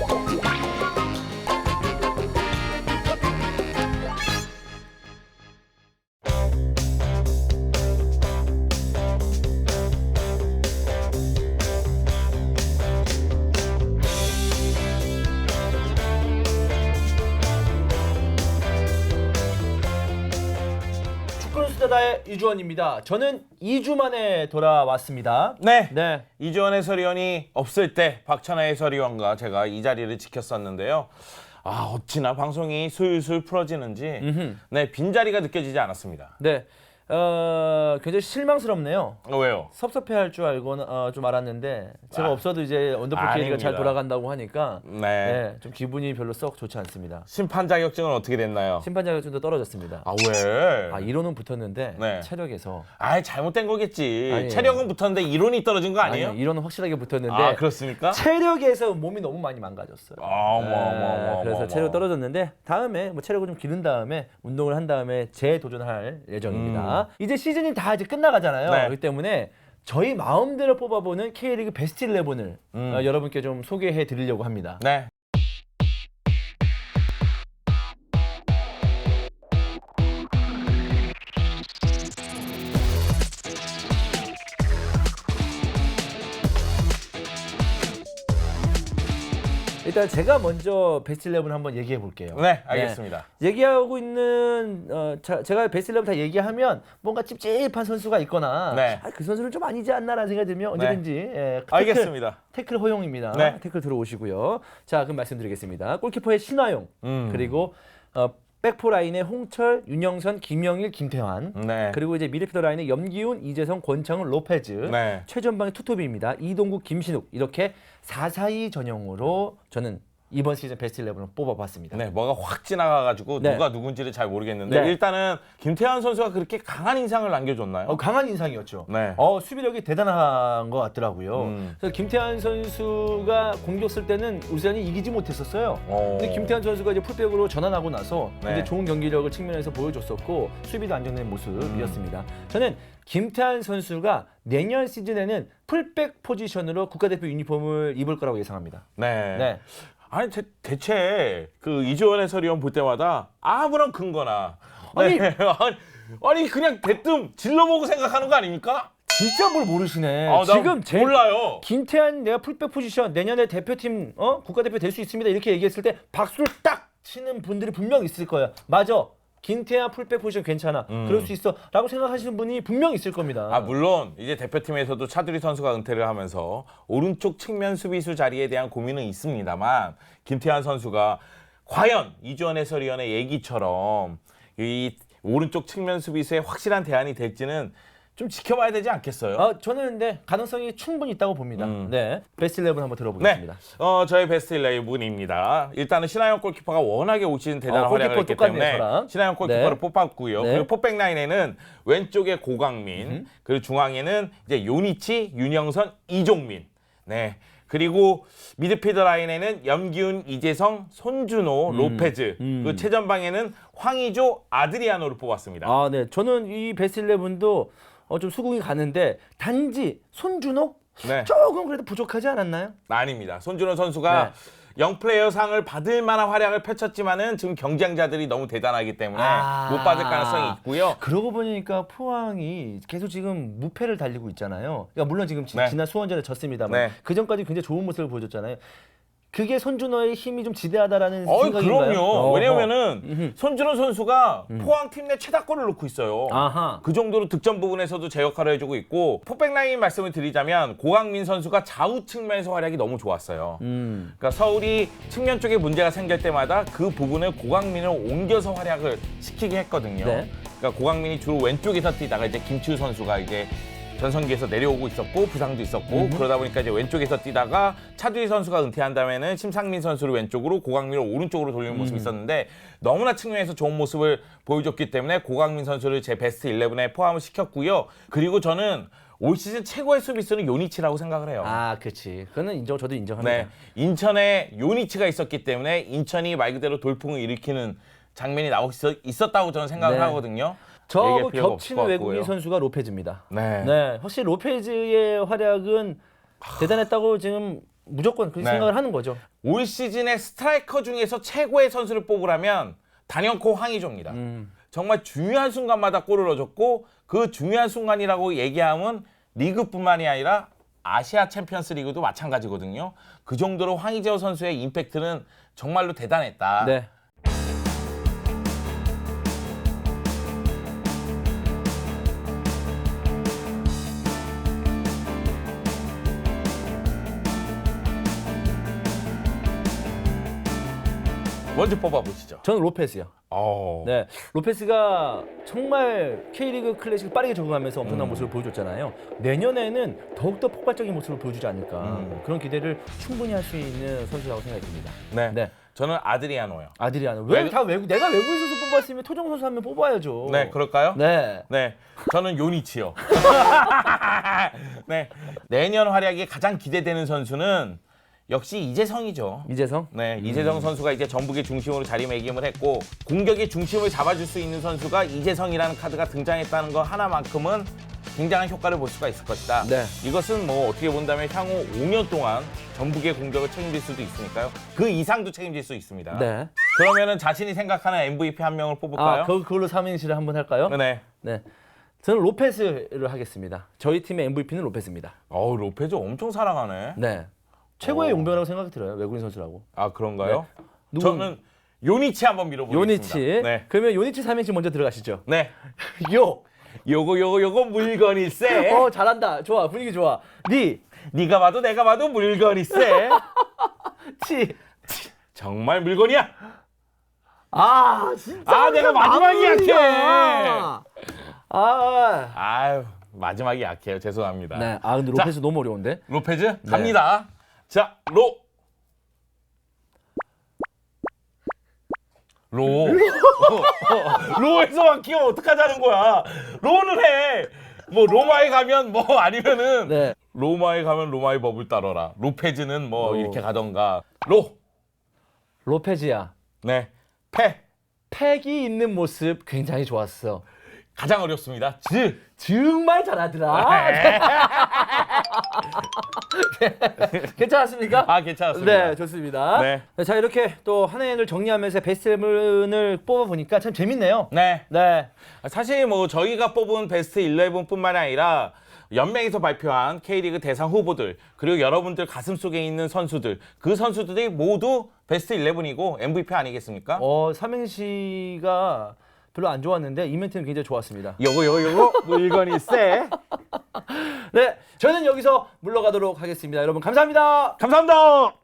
Oh, 수다다의 이주원입니다. 저는 2주 만에 돌아왔습니다. 네. 네. 이주원 해설위원이 없을 때 박찬하 해설위원과 제가 이 자리를 지켰었는데요. 아 어찌나 방송이 술술 풀어지는지 네 빈자리가 느껴지지 않았습니다. 네. 어, 굉장히 실망스럽네요. 어, 왜요? 섭섭해할 줄 알고는 어, 좀 알았는데 제가 아, 없어도 이제 언더풀 아닙니다. 잘 돌아간다고 하니까 네. 네, 좀 기분이 별로 썩 좋지 않습니다. 심판 자격증은 어떻게 됐나요? 심판 자격증도 떨어졌습니다. 아 왜? 아, 이론은 붙었는데 네. 체력에서 아 잘못된 거겠지. 아니에요. 체력은 붙었는데 이론이 떨어진 거 아니에요? 아니요, 이론은 확실하게 붙었는데 아 그렇습니까? 체력에서 몸이 너무 많이 망가졌어요. 아, 뭐, 네, 그래서 뭐, 체력 뭐. 떨어졌는데 다음에 뭐 체력을 좀 기른 다음에 운동을 한 다음에 재도전할 예정입니다. 이제 시즌이 다 이제 끝나가잖아요. 음. 네. 그렇기 때문에 저희 마음대로 뽑아보는 K리그 베스트 11을 음. 어, 여러분께 좀 소개해 드리려고 합니다. 네. 일단 제가 먼저 베스트 11을 한번 얘기해 볼게요. 네 알겠습니다. 얘기하고 있는 어, 자, 제가 베스트 11다 얘기하면 뭔가 찝찝한 선수가 있거나 네. 아, 그 선수는 좀 아니지 않나라는 생각이 들면 언제든지 예, 태클, 알겠습니다. 태클 허용입니다. 네. 태클 들어오시고요. 자, 그럼 말씀드리겠습니다. 골키퍼의 신화용 음. 그리고 어, 백포 라인의 홍철, 윤영선, 김영일, 김태환 네. 그리고 이제 미드필더 라인의 염기훈, 이재성, 권창훈, 로페즈 네. 최전방의 투톱입니다. 이동국, 김신욱 이렇게 4-4-2 전형으로 저는 이번 시즌 베스트 11을 뽑아봤습니다. 네, 뭐가 확 지나가가지고 네. 누가 누군지를 잘 모르겠는데 네. 일단은 김태환 선수가 그렇게 강한 인상을 남겨줬나요? 어, 강한 인상이었죠. 네. 어, 수비력이 대단한 것 같더라고요. 음. 그래서 김태환 선수가 공격 쓸 때는 울산이 이기지 못했었어요. 어. 근데 김태환 선수가 이제 풀백으로 전환하고 나서 네. 이제 좋은 경기력을 측면에서 보여줬었고 수비도 안정된 모습이었습니다. 저는 김태환 선수가 내년 시즌에는 풀백 포지션으로 국가대표 유니폼을 입을 거라고 예상합니다. 네. 네. 아니 대, 대체 그 이주원 해설위원 볼 때마다 아무런 근거나 아니. 네. 아니, 그냥 대뜸 질러보고 생각하는 거 아닙니까? 진짜 뭘 모르시네. 아, 나 지금 제 몰라요. 김태환 내가 풀백 포지션 내년에 대표팀 어 국가대표 될 수 있습니다 이렇게 얘기했을 때 박수를 딱 치는 분들이 분명 있을 거예요. 맞아. 김태환 풀백 포지션 괜찮아. 그럴 수 있어라고 생각하시는 분이 분명 있을 겁니다. 아 물론 이제 대표팀에서도 차두리 선수가 은퇴를 하면서 오른쪽 측면 수비수 자리에 대한 고민은 있습니다만 김태환 선수가 과연 이주원 해설위원의 얘기처럼 이 오른쪽 측면 수비수의 확실한 대안이 될지는 좀 지켜봐야 되지 않겠어요? 아, 저는 근데 가능성이 충분히 있다고 봅니다. 음. 네. 베스트 11 한번 네, 들어보겠습니다. 어 저의 베스트 11입니다. 일단은 신하영 골키퍼가 워낙에 올 시즌 대단한 어, 활약을 했기 똑같네요, 때문에 저랑. 신하영 골키퍼를 네. 뽑았고요. 네. 그리고 포백 라인에는 왼쪽에 고강민, 그리고 중앙에는 이제 요니치, 윤영선, 이종민. 네. 그리고 미드필더 라인에는 염기훈, 이재성, 손준호, 로페즈. 그리고 최전방에는 황의조, 아드리아노를 뽑았습니다. 아, 네. 저는 이 베스트 11도 어, 좀 수긍이 가는데 단지 손준호 네. 조금 그래도 부족하지 않았나요? 아닙니다. 손준호 선수가 영플레이어 상을 받을 만한 활약을 펼쳤지만은 지금 경쟁자들이 너무 대단하기 때문에 아. 못 받을 가능성이 있고요. 그러고 보니까 포항이 계속 지금 무패를 달리고 있잖아요. 그러니까 물론 지금 지, 네. 난 수원전에 졌습니다만 네. 그 전까지 굉장히 좋은 모습을 보여줬잖아요. 그게 손준호의 힘이 좀 지대하다라는 어, 생각인가요? 그럼요. 어허. 왜냐면은. 손준호 선수가 포항 팀 내 최다골을 넣고 있어요. 아하. 그 정도로 득점 부분에서도 제 역할을 해주고 있고 포백 라인 말씀을 드리자면 고강민 선수가 좌우 측면에서 활약이 너무 좋았어요. 음. 그러니까 서울이 측면 쪽에 문제가 생길 때마다 그 부분을 고강민을 옮겨서 활약을 시키게 했거든요. 네. 그러니까 고강민이 주로 왼쪽에서 뛰다가 이제 김치우 선수가 이제 전성기에서 내려오고 있었고 부상도 있었고 그러다 보니까 이제 왼쪽에서 뛰다가 차두리 선수가 은퇴한 다음에는 심상민 선수를 왼쪽으로 고강민을 오른쪽으로 돌리는 모습이 있었는데 너무나 측면에서 좋은 모습을 보여줬기 때문에 고강민 선수를 제 베스트 11에 포함을 시켰고요. 그리고 저는 올 시즌 최고의 수비수는 요니치라고 생각을 해요. 아, 그렇지. 그거는 인정, 저도 인정합니다. 네, 인천에 요니치가 있었기 때문에 인천이 말 그대로 돌풍을 일으키는 장면이 나오고 있었, 있었다고 저는 생각을 네. 하거든요. 저하고 얘기할 필요가 없을 겹치는 것 외국인. 선수가 로페즈입니다. 네. 네, 확실히 로페즈의 활약은 대단했다고 지금 무조건 그렇게 네. 생각을 하는 거죠. 올 시즌의 스트라이커 중에서 최고의 선수를 뽑으라면 단연코 황의조입니다. 음. 정말 중요한 순간마다 골을 넣어줬고 그 중요한 순간이라고 얘기하면 리그뿐만이 아니라 아시아 챔피언스 리그도 마찬가지거든요. 그 정도로 황의조 선수의 임팩트는 정말로 대단했다. 네. 먼저 뽑아보시죠. 저는 로페스요. 어. 네, 로페스가 정말 K리그 클래식을 빠르게 적응하면서 엄청난 음. 모습을 보여줬잖아요. 내년에는 더욱더 폭발적인 모습을 보여주지 않을까 음. 그런 기대를 충분히 할 수 있는 선수라고 생각이 듭니다. 네. 네, 저는 아드리아노요. 아드리아노. 외국- 왜다 외국 내가 외국인 선수 뽑았으면 토종 선수 한 명 뽑아야죠. 네, 그럴까요? 네. 네, 저는 요니치요. 네, 내년 활약이 가장 기대되는 선수는 역시 이재성이죠. 이재성. 네, 이재성 선수가 이제 전북의 중심으로 자리매김을 했고 공격의 중심을 잡아줄 수 있는 선수가 이재성이라는 카드가 등장했다는 거 하나만큼은 굉장한 효과를 볼 수가 있을 것이다. 네. 이것은 뭐 어떻게 본다면 향후 5년 동안 전북의 공격을 책임질 수도 있으니까요. 그 이상도 책임질 수 있습니다. 네. 그러면은 자신이 생각하는 MVP 한 명을 뽑을까요? 아, 그, 그걸로 삼행시를 한번 할까요? 네. 네. 저는 로페스를 하겠습니다. 저희 팀의 MVP는 로페스입니다. 어우 로페즈 엄청 사랑하네. 네. 최고의 오. 용병이라고 생각이 들어요. 외국인 선수라고. 아 그런가요? 누구- 저는 요니치 한번 밀어보겠습니다. 요니치. 네. 그러면 요니치 삼행시 먼저 들어가시죠. 네. 요. 요거 요거 요거 물건이 세. 어, 잘한다. 좋아. 분위기 좋아. 리. 네가 봐도 내가 봐도 물건이 세. 치. 정말 물건이야. 아, 진짜. 아, 내가 마지막이 약해. 아. 아유 마지막이 약해요. 죄송합니다. 네. 아, 근데 자. 로페스 너무 어려운데. 로페즈 네. 갑니다. 자 로. 로. 어, 로에서 막히면 어떡하자는 거야. 로는 해. 뭐 로마에 가면 뭐 아니면은 네. 로마에 가면 로마의 법을 따르라. 로페즈는 뭐 오. 이렇게 가던가. 로. 로페즈야. 네. 페. 팩이 있는 모습 굉장히 좋았어. 가장 어렵습니다. 즈. 정말 잘하더라. 괜찮았습니까? 아 괜찮았습니다. 네, 좋습니다. 네. 자, 이렇게 또 한 해를 정리하면서 베스트 11을 뽑아보니까 참 재밌네요. 네. 네. 사실 뭐 저희가 뽑은 베스트 11뿐만 아니라 연맹에서 발표한 K리그 대상 후보들 그리고 여러분들 가슴 속에 있는 선수들 그 선수들이 모두 베스트 11이고 MVP 아니겠습니까? 어, 삼행시가 별로 안 좋았는데 이 멘트는 굉장히 좋았습니다. 요거 요거 요거 물건이 세. 네, 저는 여기서 물러가도록 하겠습니다. 여러분 감사합니다. 감사합니다.